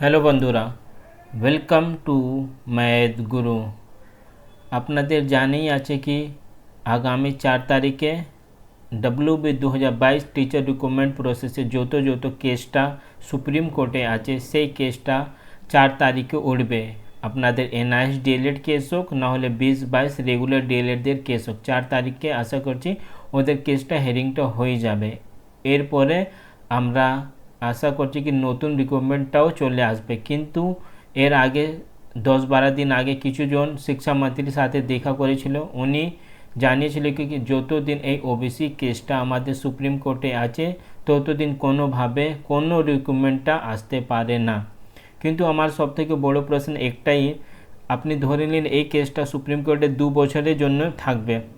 Hello বন্ধুরা welcome to math গুরু আপনাদের জানেই আছে কি, আগামী চার তারিখে ডব্লিউ বি দু হাজার বাইশ টিচার রিক্রুটমেন্ট প্রসেসে যত যত কেসটা সুপ্রিম কোর্টে আছে, সেই কেসটা চার তারিখে উঠবে। আপনাদের এনআইএস ডিএলএড কেস হোক, নাহলে বিশ বাইশ রেগুলার ডিএলএডদের কেস হোক, চার তারিখে আশা করছি ওদের কেসটা হেরিংটা হয়ে যাবে। এরপরে আমরা আশা করছি কি নতুন রিক্রুটমেন্টটাও চলে আসবে। কিন্তু এর আগে, দশ বারো দিন আগে কিছুজন শিক্ষামন্ত্রীর সাথে দেখা করেছিল। উনি জানিয়েছিল কি কি যতদিন এই ওবিসি কেসটা আমাদের সুপ্রিম কোর্টে আছে, ততদিন কোনোভাবে কোনো রিক্রুটমেন্টটা আসতে পারে না। কিন্তু আমার সবথেকে বড় প্রশ্ন একটাই, আপনি ধরে নিন এই কেসটা সুপ্রিম কোর্টে দু বছরের জন্য থাকবে।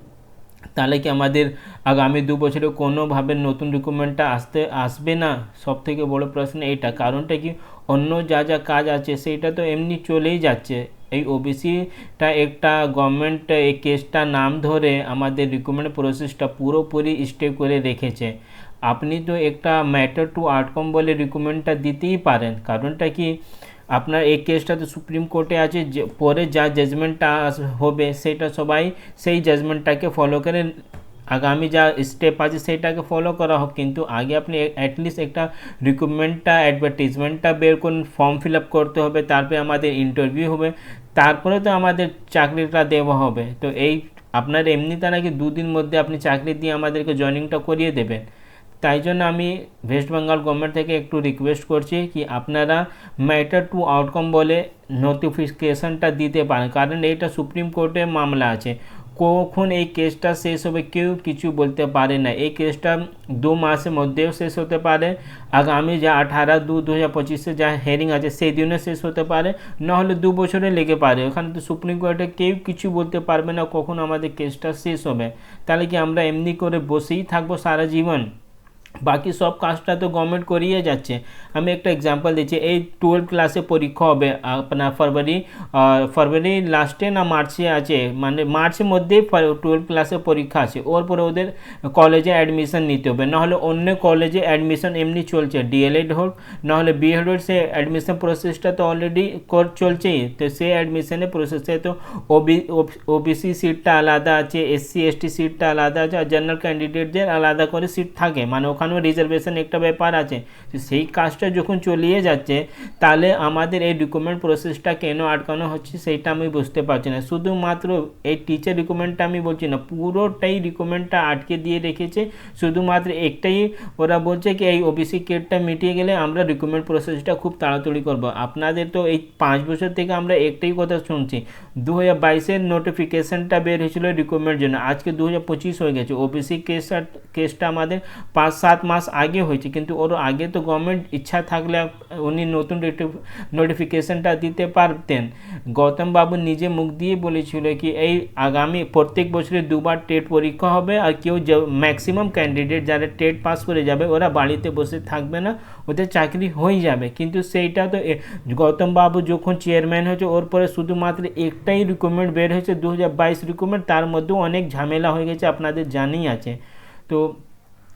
তাহলে কি আমাদের আগামী দু বছরে কোনোভাবে নতুন রিক্রুটমেন্টটা আসতে, আসবে না? সব থেকে বড় প্রশ্ন এইটা কারণটা কি? অন্য যা যা কাজ আছে, সেইটা তো এমনি চলেই যাচ্ছে। এই ওবিসিটা একটা গভর্নমেন্ট এই কেসটা নাম ধরে আমাদের রিক্রুটমেন্ট প্রসেসটা পুরোপুরি স্টে করে রেখেছে। আপনি তো একটা ম্যাটার টু আউটকাম বলে রিক্রুটমেন্টটা দিতেই পারেন। কারণটা কি? আপনার এই কেসটা তো সুপ্রিম কোর্টে আছে পরে যা জাজমেন্টটা হবে, সেটা সবাই সেই জাজমেন্টটাকে ফলো করে আগামী যা স্টেপ আছে, সেটাকে ফলো করা হোক। কিন্তু আগে আপনি অ্যাটলিস্ট একটা রিক্রুটমেন্টটা অ্যাডভার্টিজমেন্টটা বের করুন ফর্ম ফিল আপ করতে হবে, তারপরে আমাদের ইন্টারভিউ হবে, তারপরে তো আমাদের চাকরিটা দেওয়া হবে। তো এই, আপনার এমনিতে নাকি দুদিন মধ্যে আপনি চাকরি দিয়ে আমাদেরকে জয়নিংটা করিয়ে দেবেন। তাই জন্য আমি ওয়েস্ট বেঙ্গল গভর্নমেন্ট থেকে একটু রিকোয়েস্ট করছি কি আপনারা ম্যাটার টু আউটকাম বলে নোটিফিকেশনটা দিতে পারেন। কারণ এইটা সুপ্রিম কোর্টের মামলা আছে। কখন এই কেসটা শেষ হবে কেউ কিছু বলতে পারে না। এই কেসটা দু মাসের মধ্যেও শেষ হতে পারে। আগামী যা আঠারো দু দু হাজার পঁচিশে যা হেয়ারিং আছে সেই দিনে শেষ হতে পারে। নাহলে দু বছরে লেগে পারে। ওখানে তো সুপ্রিম কোর্টে কেউ কিছু বলতে পারবে না কখন আমাদের কেসটা শেষ হবে। তাহলে কি আমরা এমনি করে বসেই থাকব সারা জীবন? বাকি সব কাজটা তো গভর্নমেন্ট করিয়ে যাচ্ছে। আমি একটা এক্সাম্পল দিচ্ছি, এই টুয়েলভ ক্লাসে পরীক্ষা হবে আপনার ফরওয়ারি ফরওয়ারি লাস্টে না মার্চে আছে? মানে মার্চের মধ্যেই টুয়েলভ ক্লাসে পরীক্ষা আছে। ওর পরে ওদের কলেজে অ্যাডমিশন নিতে হবে। নাহলে অন্য কলেজে অ্যাডমিশন এমনি চলছে ডিএলএড হোক, নাহলে বিএড হোক, সে অ্যাডমিশন প্রসেসটা তো অলরেডি চলছেই। তো সেই অ্যাডমিশনের প্রসেসে তো ওবি ওবিসি সিটটা আলাদা আছে এসসি এসটি সিটটা আলাদা আছে, আর জেনারেল ক্যান্ডিডেটদের আলাদা করে সিট থাকে। মানে ওখানেও রিজার্ভেশন একটা ব্যাপার আছে। তো সেই কাজটা যখন চলিয়ে যাচ্ছে, তাহলে আমাদের এই রিক্রুটমেন্ট প্রসেসটা কেন আটকানো হচ্ছে সেইটা আমি বুঝতে পারছি না। শুধুমাত্র এই টিচার রিক্রুটমেন্টটা আমি বলছি না, পুরোটাই রিক্রুটমেন্টটা আটকে দিয়ে রেখেছে। শুধুমাত্র একটাই ওরা বলছে কি, এই ওবিসি কেটটা মিটিয়ে গেলে আমরা রিক্রুটমেন্ট প্রসেসটা খুব তাড়াতাড়ি করব। আপনাদের তো এই পাঁচ বছর থেকে আমরা একটাই কথা শুনছি দু হাজার বাইশের নোটিফিকেশনটা বের হয়েছিল রিক্রুটমেন্ট জন্য। আজকে দু হাজার পঁচিশ হয়ে গেছে। ওবিসি কেসটা কেসটা আমাদের পাঁচ মাস আগে হয়েছে, কিন্তু ওর আগে তো গভর্নমেন্ট ইচ্ছা থাকলে উনি নতুন নোটিফিকেশনটা দিতে পারতেন। গৌতম বাবু নিজে মুখ দিয়ে বলেছিল কি, এই আগামী প্রত্যেক বছরে দুবার টেট পরীক্ষা হবে আর কেউ ম্যাক্সিমাম ক্যান্ডিডেট যারা টেট পাস করে যাবে, ওরা বাড়িতে বসে থাকবে না, ওদের চাকরি হয়ে যাবে। কিন্তু সেইটা তো গৌতম বাবু যখন চেয়ারম্যান হয়েছে, ওর পরে শুধুমাত্র একটাই রিক্রুটমেন্ট বের হয়েছে দু হাজার বাইশ রিক্রুটমেন্ট তার মধ্যেও অনেক ঝামেলা হয়ে গেছে, আপনাদের জানেই আছে। তো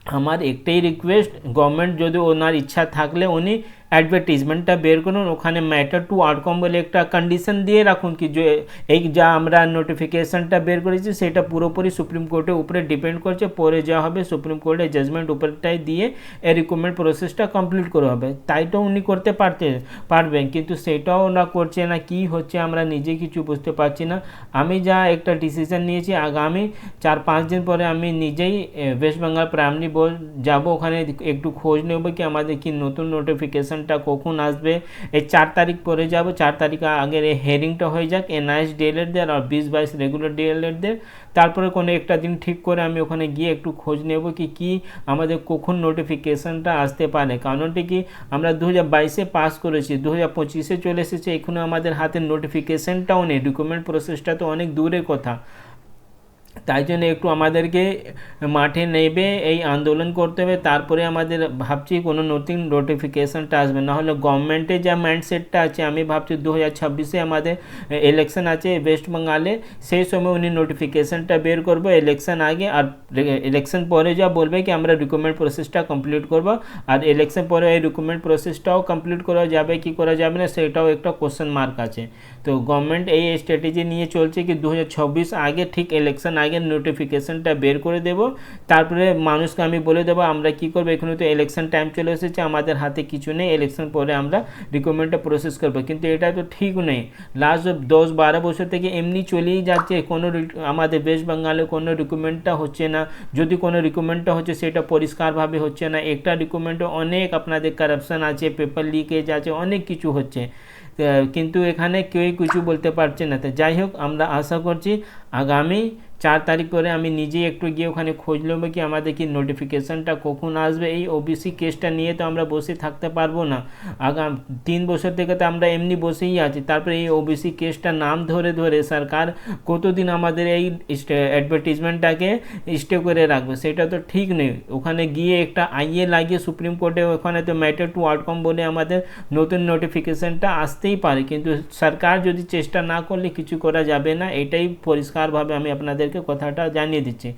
আমার একটাই রিকোয়েস্ট গভর্নমেন্ট যদি ওনার ইচ্ছা থাকলে উনি অ্যাডভার্টিজমেন্টটা বের করুন, ওখানে ম্যাটার টু আউটকাম বলে একটা কন্ডিশন দিয়ে রাখুন কি যে, এই যা আমরা নোটিফিকেশনটা বের করেছি, সেটা পুরোপুরি সুপ্রিম কোর্টের উপরে ডিপেন্ড করছে, পরে যা হবে সুপ্রিম কোর্টের জাজমেন্ট উপরটাই দিয়ে এই রিক্রুটমেন্ট প্রসেসটা কমপ্লিট করা হবে। তাই তো উনি করতে পারতে, পারবেন, কিন্তু সেটাও না করছে না, কি হচ্ছে আমরা নিজে কিছু বুঝতে পারছি না। আমি যা একটা ডিসিশন নিয়েছি, আগামী চার পাঁচ দিন পরে আমি নিজেই ওয়েস্ট বেঙ্গল প্রাইমারি বোর্ড যাব, ওখানে একটু খোঁজ নেব কি আমাদের কি নতুন নোটিফিকেশন নোটিফিকেশনটা কখন আসবে? এই চার তারিখ পরে যাব। চার তারিখ আগের এই হেয়ারিংটা হয়ে যাক। এনআইএস ডিএলএডদের আর বিশ বাইশ রেগুলার ডিএলএডদের তারপরে কোনো একটা দিন ঠিক করে আমি ওখানে গিয়ে একটু খোঁজ নেব কি কি আমাদের কখন নোটিফিকেশনটা আসতে পারে। কারণটি কি? আমরা দু হাজার বাইশে পাস করেছি। দু হাজার পঁচিশে চলে এসেছে। এখনও আমাদের হাতে নোটিফিকেশনটাও নেই। ডকুমেন্ট প্রসেসটা তো অনেক দূরের কথা। তাই জন্য একটু আমাদেরকে মাঠে নেবে, এই আন্দোলন করতে হবে। তারপরে আমাদের ভাবছি কোনো নতুন নোটিফিকেশানটা আসবে। নাহলে গভর্নমেন্টের যা মাইন্ডসেটটা আছে, আমি ভাবছি দু হাজার ছাব্বিশে আমাদের ইলেকশন আছে ওয়েস্ট বেঙ্গলে সেই সময় উনি নোটিফিকেশানটা বের করব ইলেকশন আগে। আর ইলেকশন পরে যা বলবে কি, আমরা রিক্রুটমেন্ট প্রসেসটা কমপ্লিট করব। আর ইলেকশন পরে এই রিক্রুটমেন্ট প্রসেসটাও কমপ্লিট করা যাবে কি করা যাবে না, সেটাও একটা কোশ্চেন মার্ক আছে। তো গভর্নমেন্ট এই স্ট্র্যাটেজি নিয়ে চলছে কি দু আগে ঠিক ইলেকশন আগে নোটিফিকেশনটা বের করে দেব। তারপরে মানুষকে আমি বলে দেবো, আমরা কি করব? এখানে তো ইলেকশন টাইম চলে এসেছে, আমাদের হাতে কিছু নেই ইলেকশন পরে আমরা রিকমেন্ডটা প্রসেস করব। কিন্তু এটা তো ঠিক নেই লাস্ট দশ বারো বছর থেকে এমনি চলেই যাচ্ছে, কোনো আমাদের ওয়েস্ট বেঙ্গলে কোনো রিকমেন্ডটা হচ্ছে না। যদি কোনো রিকমেন্ডটা হচ্ছে, সেটা পরিষ্কারভাবে হচ্ছে না। একটা রিকমেন্ডে অনেক আপনাদের কারাপশান আছে পেপার লিকেজ আছে, অনেক কিছু হচ্ছে। কিন্তু এখানে কেউই কিছু বলতে পারছে না। তো যাই হোক, আমরা আশা করছি আগামী চার তারিখ করে আমি নিজেই একটু গিয়ে ওখানে খোঁজ নেব কি আমাদের কি নোটিফিকেশানটা কখন আসবে। এই ওবিসি কেসটা নিয়ে তো আমরা বসে থাকতে পারব না। আগাম, তিন বছর থেকে তো আমরা এমনি বসেই আছি। তারপরে এই ওবিসি কেসটা নাম ধরে ধরে সরকার কতদিন আমাদের এই অ্যাডভার্টিজমেন্টটাকে স্টে করে রাখবে? সেটা তো ঠিক নেই। ওখানে গিয়ে একটা আইএ লাগিয়ে সুপ্রিম কোর্টে ওখানে তো ম্যাটার টু আউটকাম বলে আমাদের নতুন নোটিফিকেশানটা আসতেই পারে। কিন্তু সরকার যদি চেষ্টা না করলে কিছু করা যাবে না। এটাই পরিষ্কারভাবে আমি আপনাদেরকে কথাটা জানিয়ে দিচ্ছি।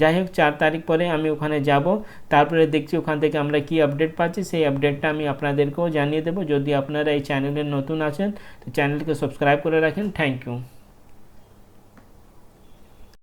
যাই হোক, চার তারিখ পরে আমি ওখানে যাব। তারপরে দেখছি ওখান থেকে আমরা কি আপডেট পাচ্ছি, সেই আপডেটটা আমি আপনাদেরকেও জানিয়ে দেবো। যদি আপনারা এই চ্যানেলে নতুন আছেন, তো চ্যানেলকে সাবস্ক্রাইব করে রাখেন। Thank you.